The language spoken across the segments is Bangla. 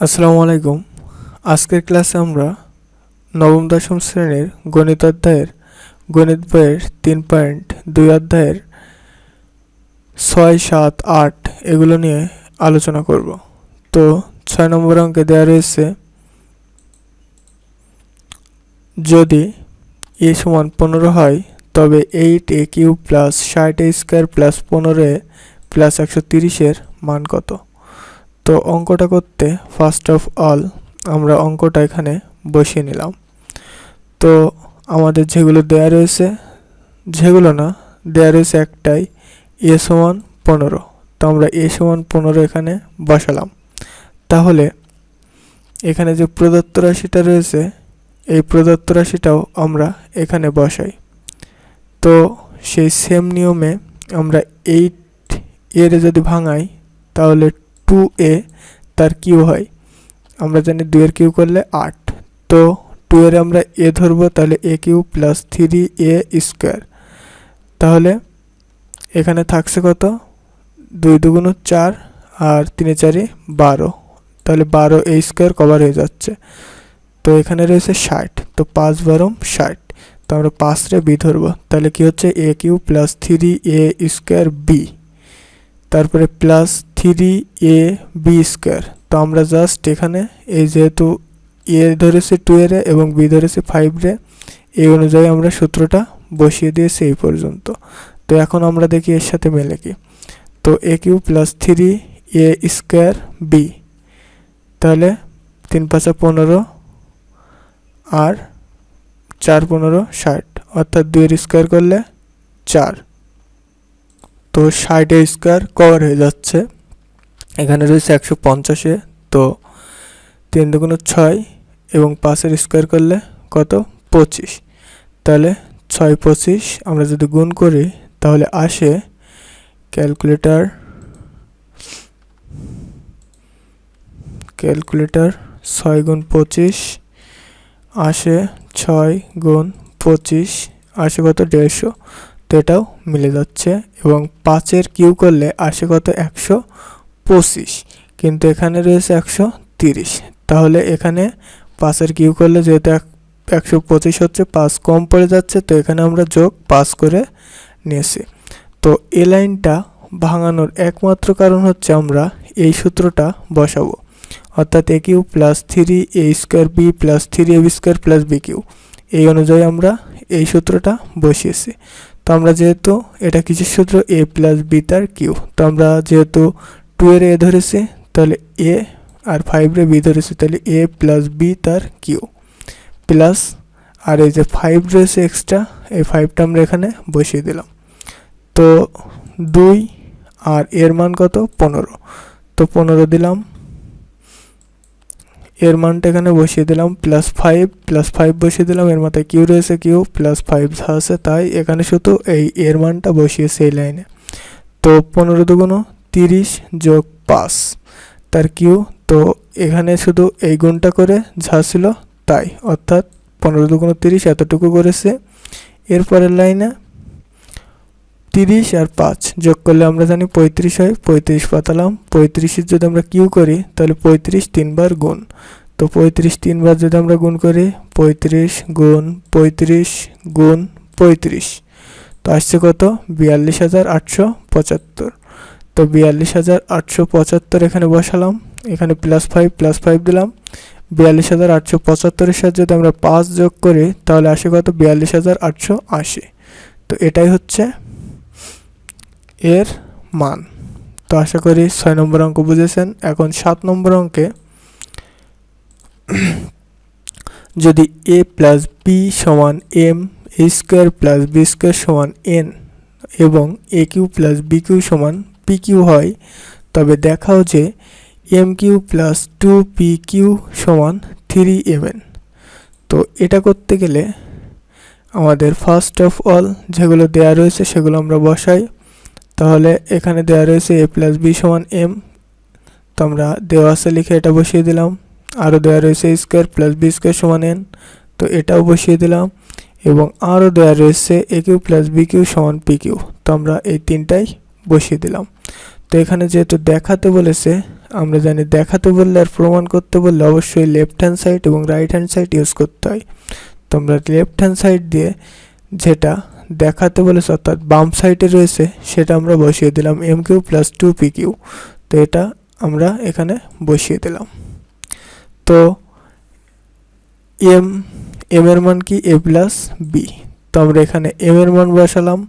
আসসালামু আলাইকুম। আজকের ক্লাসে আমরা নবম দশম শ্রেণির গণিত অধ্যায়ের গণিত বইয়ের তিন পয়েন্ট দুই অধ্যায়ের ছয়, সাত, আট এগুলো নিয়ে আলোচনা করব। তো ছয় নম্বর অঙ্কে দেওয়া রয়েছে, যদি এ সমান পনেরো হয়, তবে এইট এ কিউ প্লাস ষাট এ স্কোয়ার প্লাস পনেরো প্লাস একশো তিরিশের মান কত? তো অঙ্কটা করতে ফার্স্ট অফ অল আমরা অঙ্কটা এখানে বসিয়ে নিলাম। তো আমাদের যেগুলো দেয়া রয়েছে, যেগুলো না, দেয়া রয়েছে একটাই এ সমান পনেরো। তো আমরা এ সমান পনেরো এখানে বসালাম। তাহলে এখানে যে প্রদত্ত রাশিটা রয়েছে, এই প্রদত্ত রাশিটাও আমরা এখানে বসাই। তো সেই সেম নিয়মে আমরা এইট এর যদি ভাঙাই, তাহলে টু এ, তার কিউ হয়। আমরা জানি দুইয়ের কিউ করলে আট। তো টু এর আমরা এ ধরবো, তাহলে a cube plus three a square. তাহলে এখানে থাকছে কত? দুই দুগুণ চার আর তিনে চারে বারো। তাহলে বারো এ স্কোয়ার কভার হয়ে যাচ্ছে। তো এখানে রয়েছে ষাট। তো পাঁচ বারো ষাট। তো আমরা পাঁচরে বি ধরবো। তাহলে কি হচ্ছে? A cube plus three a square b. তারপরে plus three a b square তো আমরা জাস্ট এখানে এই যেহেতু এ ধরেছে টু এর এবং বি ধরেছে ফাইভ রে, এই অনুযায়ী আমরা সূত্রটা বসিয়ে দিয়েছি এই পর্যন্ত। তো এখন আমরা দেখি এর সাথে মেলে কি। তো a cube plus three a square b তাহলে তিন পাঁচা পনেরো আর চার পনেরো ষাট, অর্থাৎ দুইয়ের স্কোয়ার করলে চার। তো ষাট স্কোয়ার কভার হয়ে যাচ্ছে। এখানে রয়েছে একশো পঞ্চাশে তো তিন দুগুণ ছয় এবং পাঁচের স্কোয়ার করলে কত? পঁচিশ। তাহলে ছয় পঁচিশ আমরা যদি গুণ করি, তাহলে আসে ক্যালকুলেটার ক্যালকুলেটার ছয় গুণ পঁচিশ আসে ছয় গুণ পঁচিশ, আসে কত? দেড়শো। তো এটাও মিলে যাচ্ছে এবং পাঁচের কিউ করলে আসে কত? একশো। পঁচিশ, কিন্তু এখানে রয়েছে একশো তিরিশ। তাহলে এখানে পাঁচের কিউ করলে যেহেতু এক একশো পঁচিশ হচ্ছে, পাঁচ কম পড়ে যাচ্ছে, তো এখানে আমরা যোগ পাস করে নিয়েছি। তো এ লাইনটা ভাঙানোর একমাত্র কারণ হচ্ছে আমরা এই সূত্রটা বসাবো। অর্থাৎ a cube plus three a square b plus three a square plus b cube. এই অনুযায়ী আমরা এই সূত্রটা বসিয়েছি। তো আমরা যেহেতু এটা কিসের সূত্র? এ প্লাস বি তার কিউ। তো আমরা যেহেতু টু এর এ ধরেছি, তাহলে এ আর ফাইভ বি ধরেছি, তাহলে এ প্লাস বি তার কিউ প্লাস আর এই যে ফাইভ রয়েছে এক্সট্রা এই ফাইভটা আমরা এখানে বসিয়ে দিলাম। তো দুই আর এর মান কত? পনেরো। তো পনেরো দিলাম। এর মানটা এখানে বসিয়ে দিলাম প্লাস ফাইভ প্লাস ফাইভ বসিয়ে দিলাম, এর মাথায় কিউ রয়েছে কিউ প্লাস ফাইভ আছে তাই এখানে শুধু এই এর মানটা বসিয়েছে এই লাইনে। তো পনেরো দুগুণ তিরিশ যোগ পাঁচ। তার কিউ, তো এখানে শুধু এই গুণটা করে যা ছিল তাই, অর্থাৎ পনেরো দুগুণ তিরিশ এতটুকু করেছে। এরপরের লাইনে তিরিশ আর পাঁচ যোগ করলে আমরা জানি পঁয়ত্রিশ হয়, পঁয়ত্রিশ পাতালাম। পঁয়ত্রিশের যদি আমরা কিউ করি, তাহলে পঁয়ত্রিশ তিনবার গুণ। তো পঁয়ত্রিশ তিনবার যদি আমরা গুণ করি, পঁয়ত্রিশ গুণ পঁয়ত্রিশ গুণ পঁয়ত্রিশ। তো আসছে কত? বিয়াল্লিশ হাজার আটশো পঁচাত্তর। তো বিয়াল্লিশ হাজার আটশো পঁচাত্তর এখানে বসালাম। এখানে প্লাস ফাইভ প্লাস ফাইভ দিলাম। বিয়াল্লিশ হাজার আটশো পঁচাত্তরের সাথে যদি আমরা পাঁচ যোগ করি, তাহলে আসে কত? বিয়াল্লিশ হাজার আটশো আশি। তো এটাই হচ্ছে এর মান। তো আশা করি ছয় নম্বর অঙ্ক বুঝেছেন। এখন সাত নম্বর অঙ্কে যদি এ প্লাস বি সমান m a square plus b square সমান এন এবং a cube plus b cube সমান পি কিউ হয়, তবে দেখাও যে m cube plus two p cube সমান থ্রি এম তো এটা করতে গেলে আমাদের ফার্স্ট অফ অল যেগুলো দেয়া রয়েছে সেগুলো আমরা বসাই। তাহলে এখানে দেওয়া রয়েছে এ প্লাস বি সমান এম তো আমরা দেওয়া আছে লিখে এটা বসিয়ে দিলাম। আরও দেওয়া রয়েছে স্কোয়ার প্লাস বি স্কোয়ার সমান এন তো এটাও বসিয়ে দিলাম। এবং আরও দেওয়া রয়েছে a cube plus b cube সমান পি কিউ তো আমরা এই তিনটাই বসিয়ে দিলাম। তো এখানে যেহেতু দেখাতে বলেছে, আমরা জানি দেখাতে বললে আর প্রমাণ করতে বললে অবশ্যই লেফট হ্যান্ড সাইড এবং রাইট হ্যান্ড সাইড ইউজ করতে হয়। তো আমরা লেফট হ্যান্ড সাইড দিয়ে যেটা দেখাতে বলেছে অর্থাৎ বাম সাইডে রয়েছে, সেটা আমরা বসিয়ে দিলাম m cube plus two p cube তো এটা আমরা এখানে বসিয়ে দিলাম। তো এম এম এর মান কি? এ প্লাস বি তো আমরা এখানে এম এর মান বসালাম।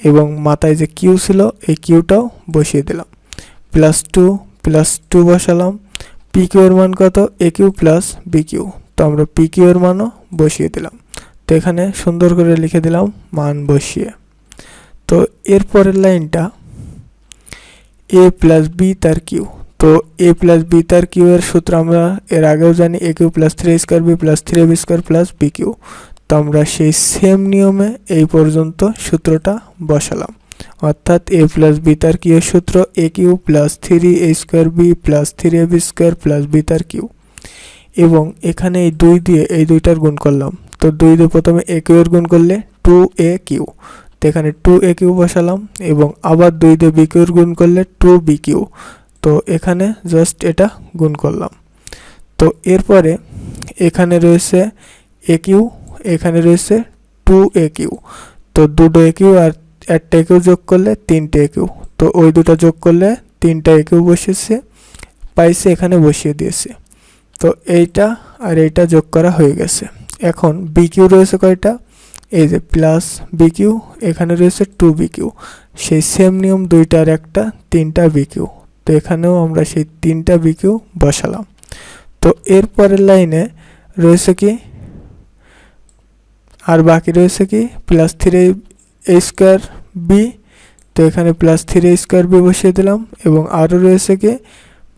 এবং মাথায় যে কিউ ছিল, এই কিউটাও বসিয়ে দিলাম। প্লাস টু প্লাস টু বসালাম। পি কিউ এর মান কত? A cube plus b cube. তো আমরা পি কিউ এর মানও বসিয়ে দিলাম। তো এখানে সুন্দর করে লিখে দিলাম মান বসিয়ে। তো এরপরের লাইনটা এ প্লাস বি তার কিউ। তো এ প্লাস বি তার কিউ এর সূত্র আমরা এর আগেও জানি a cube plus three square b plus three b square plus b cube. তো আমরা সেই সেম নিয়মে এই পর্যন্ত সূত্রটা বসালাম। অর্থাৎ এ প্লাস বি তার কিউ সূত্র a cube plus three a square b plus three a b square plus b তার কিউ। এবং এখানে এই দুই দিয়ে এই দুইটার গুণ করলাম। তো দুই দিয়ে প্রথমে এ কিউ এর গুণ করলে টু এ কিউ। তো এখানে টু এ কিউ বসালাম এবং আবার দুই দিয়ে বি কিউর গুণ করলে টু বি কিউ। তো এখানে জাস্ট এটা গুণ করলাম। তো এরপরে এখানে রয়েছে এ কিউ এখানে রয়েছে টু এ কিউ তো দুটো এ কিউ আর একটা এ কিউ যোগ করলে তিনটে এ কিউ তো ওই দুটো যোগ করলে তিনটা এ কিউ বসেছে পাইছে এখানে বসিয়ে দিয়েছে। তো এইটা আর এইটা যোগ করা হয়ে গেছে। এখন বি কিউ রয়েছে কয়টা? এই যে প্লাস বি কিউ এখানে রয়েছে টু বি কিউ সেই সেম নিয়ম দুইটা আর একটা, তিনটা বি কিউ তো এখানেও আমরা সেই তিনটা বি কিউ বসালাম। তো এরপরের লাইনে রয়েছে কি? আর বাকি রয়েছে কি? Plus three a square b তো এখানে প্লাস থ্রি স্কোয়ার বি বসিয়ে দিলাম এবং আরও রয়েছে কি?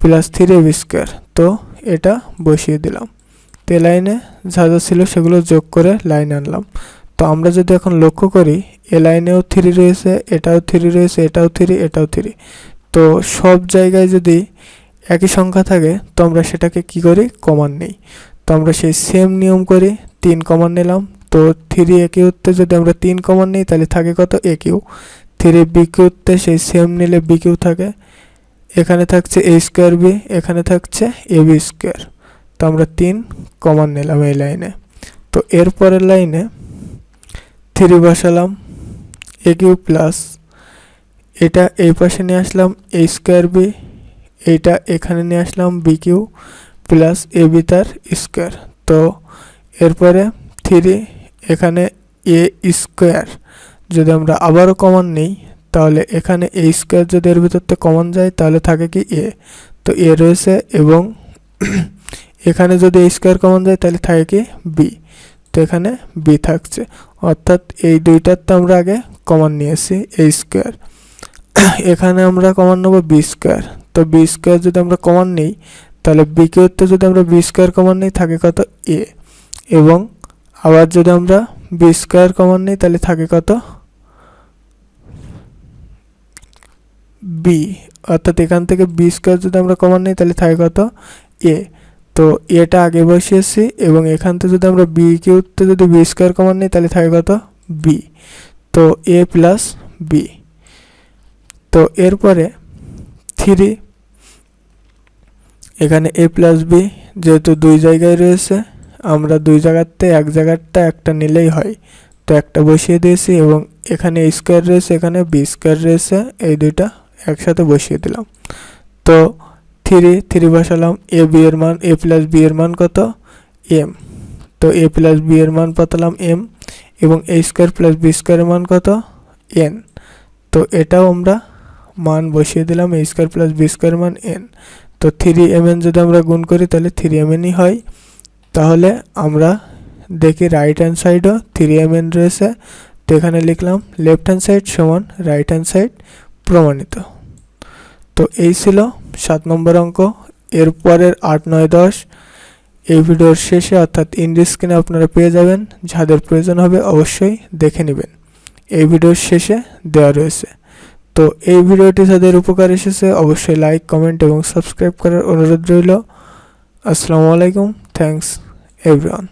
প্লাস থ্রি বি স্কোয়ার তো এটা বসিয়ে দিলাম। তো লাইনে যা যা ছিল সেগুলো যোগ করে লাইন আনলাম। তো আমরা যদি এখন লক্ষ্য করি, এ লাইনেও থ্রি রয়েছে, এটাও থ্রি রয়েছে, এটাও থ্রি এটাও থ্রি তো সব জায়গায় যদি একই সংখ্যা থাকে, তো আমরা সেটাকে কি করি? কমান নেই। তো আমরা সেই সেম নিয়ম করি তিন কমান নিলাম তো থ্রি এ কিউতে যদি আমরা তিন কমান নিই, তাহলে থাকে কত এ কিউ থ্রি বি কিউতে সেই সেম নিলে বি কিউ থাকে। এখানে থাকছে এ স্কোয়ার বি এখানে থাকছে এ বি স্কোয়ার তো আমরা তিন কমান নিলাম এই লাইনে তো এরপরের লাইনে থ্রি বসালাম এ কিউ প্লাস এটা এই পাশে নিয়ে আসলাম এ স্কোয়ার বি এইটা এখানে নিয়ে আসলাম b cube plus a b তার স্কোয়ার তো এরপরে থ্রি এখানে এ স্কোয়ার যদি আমরা আবারও কমন নিই, তাহলে এখানে এ স্কোয়ার যদি এর ভিতরতে কমন যায়, তাহলে থাকে কি এ তো এ রয়েছে এবং এখানে যদি এ স্কোয়ার কমন যায়, তাহলে থাকে কি বি তো এখানে বি থাকছে। অর্থাৎ এই দুইটার তো আমরা আগে কমন নিয়েছি এ স্কোয়ার এখানে আমরা কমন নেব বি স্কোয়ার তো বি স্কোয়ার যদি আমরা কমন নিই, তাহলে বি কিউতে যদি আমরা বি স্কোয়ার কমন নিই, থাকে কত এ এবং আবার যদি আমরা বি স্কোয়ার কমন নিই, তাহলে থাকে কত? বি অর্থাৎ এখান থেকে বি স্কোয়ার যদি আমরা কমন নিই, তাহলে থাকে কত? এ তো এটা আগে বসিয়েছি, এবং এখান থেকে যদি আমরা বি কিউতে যদি বি স্কোয়ার কমন নিই, তাহলে থাকে কত? বি তো এ প্লাস বি তো এরপরে থ্রি এখানে এ প্লাস বি যেহেতু দুই জায়গায় রয়েছে আমরা দুই জায়গাতে, এক জায়গাটা একটা নিলেই হয়। তো একটা বসিয়ে দিয়েছি এবং এখানে স্কোয়ার রয়েছে, এখানে বি স্কোয়ার রয়েছে, এই দুইটা একসাথে বসিয়ে দিলাম। তো থ্রি থ্রি বসালাম এ বি এর মান এ প্লাস বি এর মান কত? এম তো এ প্লাস বি এর মান পাতালাম এম এবং এ স্কোয়ার প্লাস বি স্কোয়ারের মান কত? এন তো এটাও আমরা মান বসিয়ে দিলাম a square plus b square মান এন তো থ্রি এম এন যদি আমরা গুণ করি, তাহলে থ্রি এম এনই হয়। তাহলে আমরা দেখি রাইট হ্যান্ড সাইডও থ্রি এম এন রয়েছে। তো এখানে লিখলাম লেফট হ্যান্ড সাইড সমান রাইট হ্যান্ড সাইড প্রমাণিত। তো এই ছিল সাত নম্বর অঙ্ক। এরপরের আট, নয়, দশ এই ভিডিওর শেষে অর্থাৎ ইন্ডি স্ক্রিনে আপনারা পেয়ে যাবেন। যাদের প্রয়োজন হবে অবশ্যই দেখে নেবেন। এই ভিডিওর শেষে দেওয়া রয়েছে। তো এই ভিডিওটি যাদের উপকার এসেছে অবশ্যই লাইক কমেন্ট এবং সাবস্ক্রাইব করার অনুরোধ রইল। আসসালামু আলাইকুম থ্যাংকস Evran